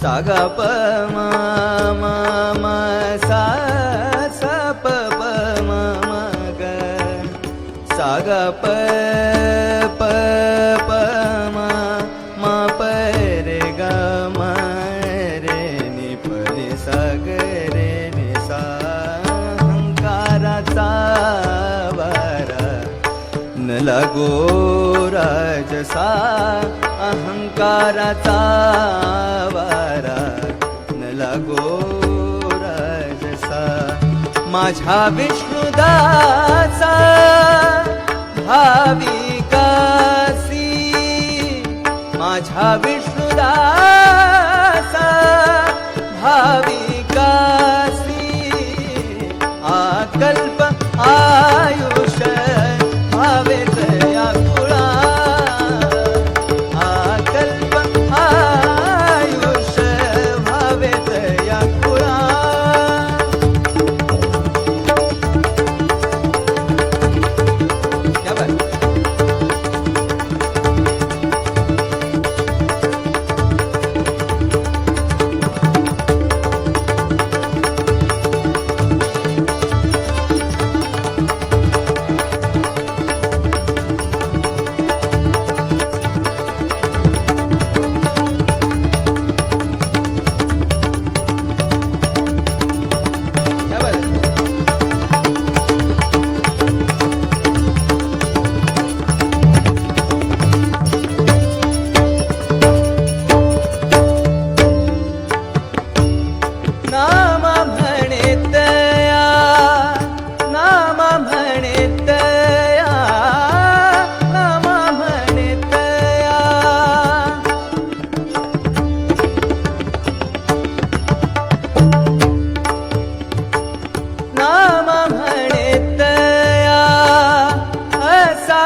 सा ग प मा म सा सा प प म म ग. सा न लागो राजसा अहंकाराचा वारा. न लागो राजसा माझ्या विष्णुदासा भाविकासी. माझ्या विष्णुदासा भाविका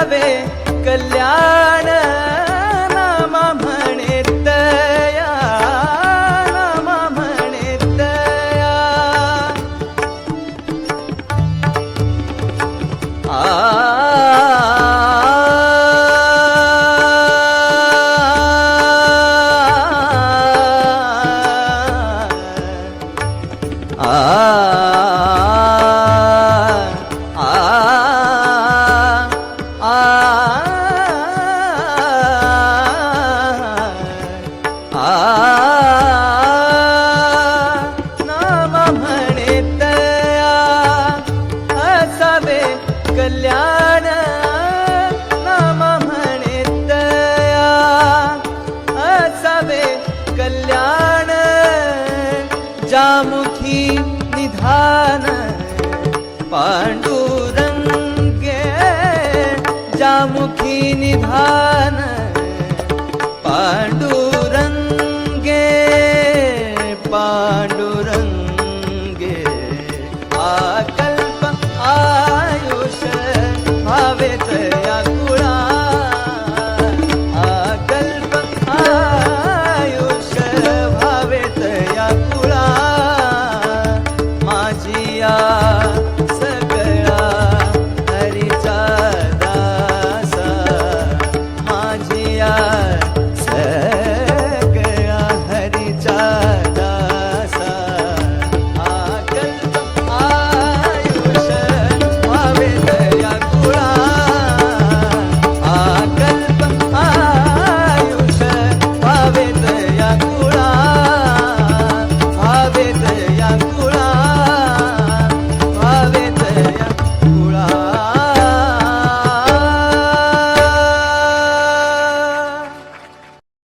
असावे कल्याण नाम म्हणे तया नाम म्हणे तया आ जामुखी निधान पाण्डुरङ्गे जामुखी निधान पाण्डु বাসিয়া